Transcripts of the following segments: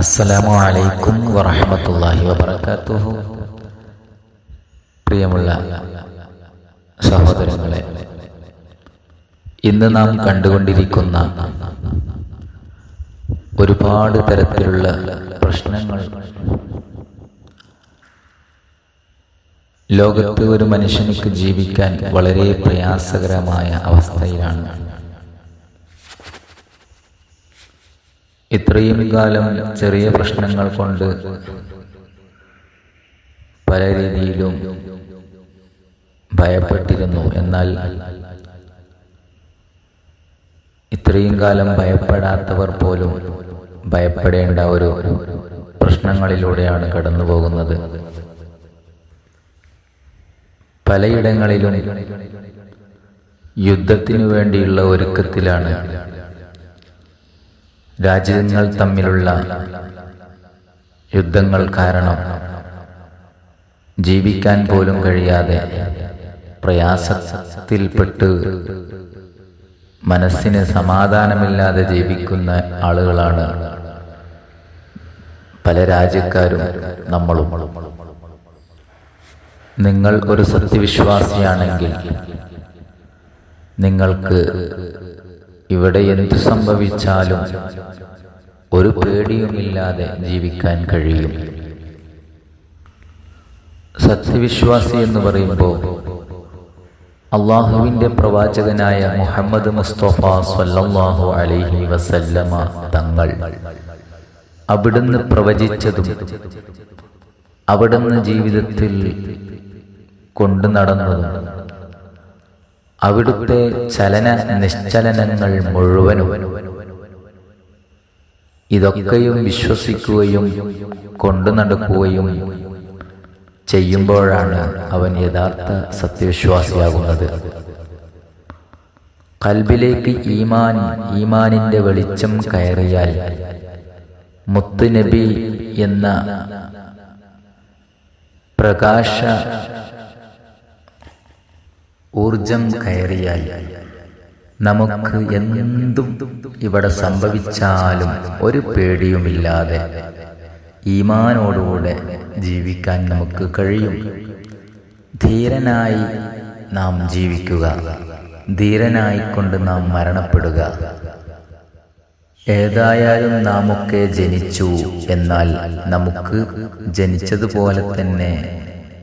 അസ്സലാമു അലൈക്കും വറഹമത്തല്ലാഹി വബർക്കാത്തുഹു പ്രിയമുള്ള സഹോദരങ്ങളെ ഇന്ന് നാം കണ്ടുകൊണ്ടിരിക്കുന്ന ഒരുപാട് തരത്തിലുള്ള പ്രശ്നങ്ങൾ. ലോകത്ത് ഒരു മനുഷ്യനിക്ക് ജീവിക്കാൻ വളരെ പ്രയാസകരമായ അവസ്ഥയിലാണ്. ഇത്രയും കാലം ചെറിയ പ്രശ്നങ്ങൾ കൊണ്ട് പല രീതിയിലും ഭയപ്പെട്ടിരുന്നു. എന്നാൽ ഇത്രയും കാലം ഭയപ്പെടാത്തവർ പോലും ഭയപ്പെടേണ്ട ഒരു പ്രശ്നങ്ങളിലൂടെയാണ് കടന്നു പോകുന്നത്. പലയിടങ്ങളിലും യുദ്ധത്തിനു വേണ്ടിയുള്ള ഒരുക്കത്തിലാണ് രാജ്യങ്ങൾ തമ്മിലുള്ള യുദ്ധങ്ങൾ കാരണം ജീവിക്കാൻ പോലും കഴിയാതെ പ്രയാസത്തിൽപ്പെട്ട് മനസ്സിന് സമാധാനമില്ലാതെ ജീവിക്കുന്ന ആളുകളാണ് പല രാജ്യക്കാരും നമ്മളും. നിങ്ങൾ ഒരു സത്യവിശ്വാസിയാണെങ്കിൽ നിങ്ങൾക്ക് ഇവിടെ എന്തു സംഭവിച്ചാലും ഒരു പേടിയുമില്ലാതെ ജീവിക്കാൻ കഴിയും. സത്യവിശ്വാസി എന്ന് പറയുമ്പോൾ അള്ളാഹുവിന്റെ പ്രവാചകനായ മുഹമ്മദ് മുസ്തഫ സല്ലല്ലാഹു അലൈഹി വസല്ലമ തങ്ങൾ അവിടുന്ന് പ്രവചിച്ചതും അവിടുന്ന് ജീവിതത്തിൽ കൊണ്ടു നടന്നതും അവിടുത്തെ ചലന നിശ്ചലനങ്ങൾ മുഴുവനും ഇതൊക്കെയും വിശ്വസിക്കുകയും കൊണ്ടു നടക്കുകയും ചെയ്യുമ്പോഴാണ് അവൻ യഥാർത്ഥ സത്യവിശ്വാസിയാകുന്നത്. കൽബിലേക്ക് ഈമാൻ ഈമാനിന്റെ വെളിച്ചം കയറിയാൽ മുത്ത് നബി എന്ന പ്രകാശ ഊർജം കയറിയാൽ നമുക്ക് എന്തും ഇവിടെ സംഭവിച്ചാലും ഒരു പേടിയുമില്ലാതെ ഈമാനോടുകൂടെ ജീവിക്കാൻ നമുക്ക് കഴിയും. ധീരനായി നാം ജീവിക്കുക. ധീരനായിക്കൊണ്ട് നാം മരണപ്പെടുക. ഏതായാലും നാമൊക്കെ ജനിച്ചു എന്നാൽ നമുക്ക് ജനിച്ചതുപോലെ തന്നെ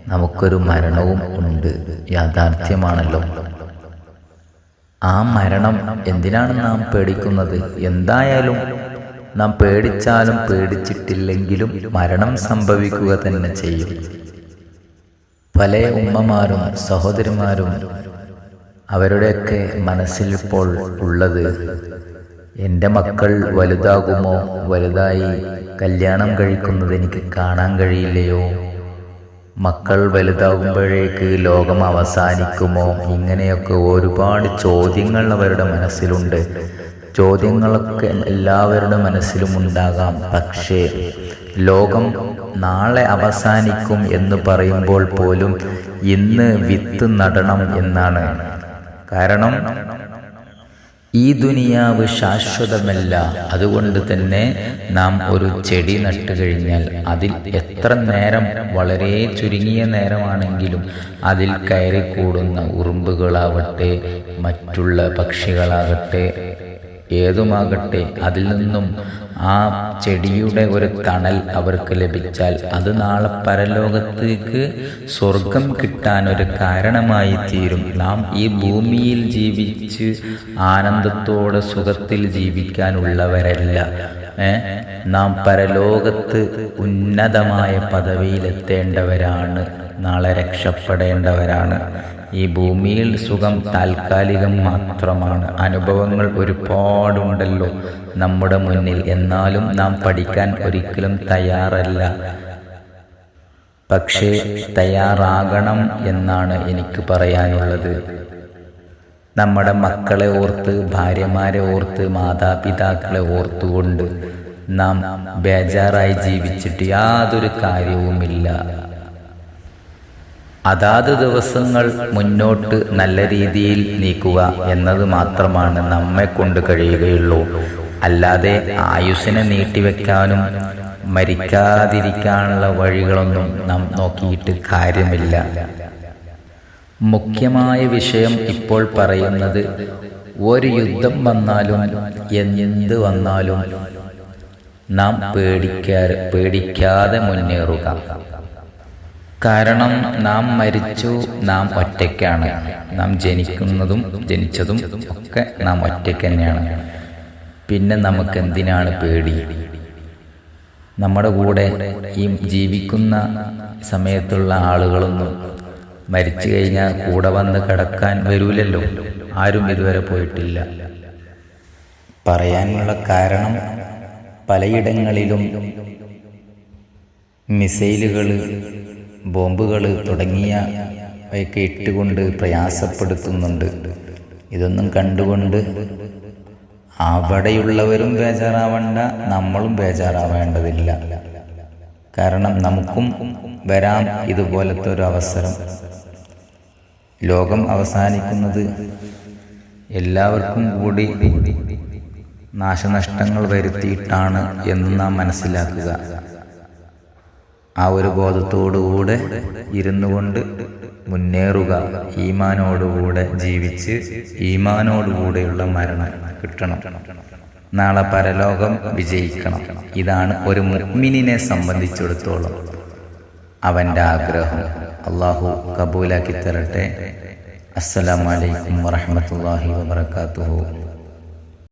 നമുക്കൊരു മരണവും ഉണ്ട്. യാഥാർത്ഥ്യമാണല്ലോ. ആ മരണം എന്തിനാണ് നാം പേടിക്കുന്നത്? എന്തായാലും നാം പേടിച്ചാലും പേടിച്ചിട്ടില്ലെങ്കിലും മരണം സംഭവിക്കുക തന്നെ ചെയ്യും. പല ഉമ്മമാരും സഹോദരിമാരും അവരുടെയൊക്കെ മനസ്സിൽ ഇപ്പോൾ ഉള്ളത് എന്റെ മക്കൾ വലുതാകുമോ? വലുതായി കല്യാണം കഴിക്കുന്നത് എനിക്ക് കാണാൻ കഴിയില്ലയോ? മക്കൾ വലുതാകുമ്പോഴേക്ക് ലോകം അവസാനിക്കുമോ? ഇങ്ങനെയൊക്കെ ഒരുപാട് ചോദ്യങ്ങൾ അവരുടെ മനസ്സിലുണ്ട്. ചോദ്യങ്ങളൊക്കെ എല്ലാവരുടെ മനസ്സിലും ഉണ്ടാകാം. പക്ഷേ ലോകം നാളെ അവസാനിക്കും എന്ന് പറയുമ്പോൾ പോലും ഇന്ന് വിത്ത് നടണം എന്നാണ്. കാരണം ഈ ദുനിയാവ് ശാശ്വതമല്ല. അതുകൊണ്ട് തന്നെ നാം ഒരു ചെടി നട്ടു കഴിഞ്ഞാൽ അതിൽ എത്ര നേരം വളരെ ചുരുങ്ങിയ നേരമാണെങ്കിലും അതിൽ കയറി കൂടുന്ന ഉറുമ്പുകളാവട്ടെ മറ്റുള്ള പക്ഷികളാകട്ടെ ഏതുമാകട്ടെ അതിൽ നിന്നും ആ ചെടിയുടെ ഒരു തണൽ അവർക്ക് ലഭിച്ചാൽ അത് നാളെ പരലോകത്തേക്ക് സ്വർഗം കിട്ടാൻ ഒരു കാരണമായി തീരും നാം ഈ ഭൂമിയിൽ ജീവിച്ച് ആനന്ദത്തോടെ സുഖത്തിൽ ജീവിക്കാനുള്ളവരല്ല. നാം പരലോകത്ത് ഉന്നതമായ പദവിയിലെത്തേണ്ടവരാണ്. നാളെ രക്ഷപ്പെടേണ്ടവരാണ്. ഈ ഭൂമിയിൽ സുഖം താൽക്കാലികം മാത്രമാണ്. അനുഭവങ്ങൾ ഒരുപാടുണ്ടല്ലോ നമ്മുടെ മുന്നിൽ. എന്നാലും നാം പഠിക്കാൻ ഒരിക്കലും തയ്യാറല്ല. പക്ഷേ തയ്യാറാകണം എന്നാണ് എനിക്ക് പറയാനുള്ളത്. നമ്മുടെ മക്കളെ ഓർത്ത് ഭാര്യമാരെ ഓർത്ത് മാതാപിതാക്കളെ ഓർത്തുകൊണ്ട് നാം ബേജാറായി ജീവിച്ചിട്ട് യാതൊരു കാര്യവുമില്ല. അതാത് ദിവസങ്ങൾ മുന്നോട്ട് നല്ല രീതിയിൽ നീക്കുക എന്നത് മാത്രമാണ് നമ്മെ കൊണ്ട് കഴിയുകയുള്ളൂ. അല്ലാതെ ആയുസ്സിനെ നീട്ടിവെക്കാനും മരിക്കാതിരിക്കാനുള്ള വഴികളൊന്നും നാം നോക്കിയിട്ട് കാര്യമില്ല. മുഖ്യമായ വിഷയം ഇപ്പോൾ പറയുന്നത് ഒരു യുദ്ധം വന്നാലും എന്ത് വന്നാലും നാം പേടിക്കാ പേടിക്കാതെ മുന്നേറുക. കാരണം നാം മരിച്ചു നാം ഒറ്റയ്ക്കാണ്. നാം ജനിക്കുന്നതും ജനിച്ചതും ഒക്കെ നാം ഒറ്റയ്ക്ക് തന്നെയാണ്. പിന്നെ നമുക്ക് എന്തിനാണ് പേടി? നമ്മുടെ കൂടെ ഈ ജീവിക്കുന്ന സമയത്തുള്ള ആളുകളൊന്നും മരിച്ചു കഴിഞ്ഞാൽ കൂടെ വന്ന് കിടക്കാൻ വരൂലല്ലോ. ആരും ഇതുവരെ പോയിട്ടില്ല. പറയാനുള്ള കാരണം പലയിടങ്ങളിലും മിസൈലുകൾ ബോംബുകൾ തുടങ്ങിയ ഒക്കെ ഇട്ടുകൊണ്ട് പ്രയാസപ്പെടുത്തുന്നുണ്ട്. ഇതൊന്നും കണ്ടുകൊണ്ട് അവിടെയുള്ളവരും ബേജാറാവേണ്ട നമ്മളും ബേജാറാവേണ്ടതില്ല. കാരണം നമുക്കും വരാം ഇതുപോലത്തെ ഒരു അവസരം. ലോകം അവസാനിക്കുന്നത് എല്ലാവർക്കും കൂടി നാശനഷ്ടങ്ങൾ വരുത്തിയിട്ടാണ് എന്ന് നാം മനസ്സിലാക്കുക. ആ ഒരു ബോധത്തോടുകൂടെ ഇരുന്നു കൊണ്ട് മുന്നേറുക. ഈമാനോടുകൂടെ ജീവിച്ച് ഈമാനോടുകൂടെയുള്ള മരണം കിട്ടണം. നാളെ പരലോകം വിജയിക്കണം. ഇതാണ് ഒരു മുഅ്മിനിനെ സംബന്ധിച്ചിടത്തോളം അവന്റെ ആഗ്രഹം. അള്ളാഹു കബൂലാക്കി തരട്ടെ. അസ്സലാമലൈക്കും വറഹമത്തല്ലാഹി വാബർക്കാത്തുഹു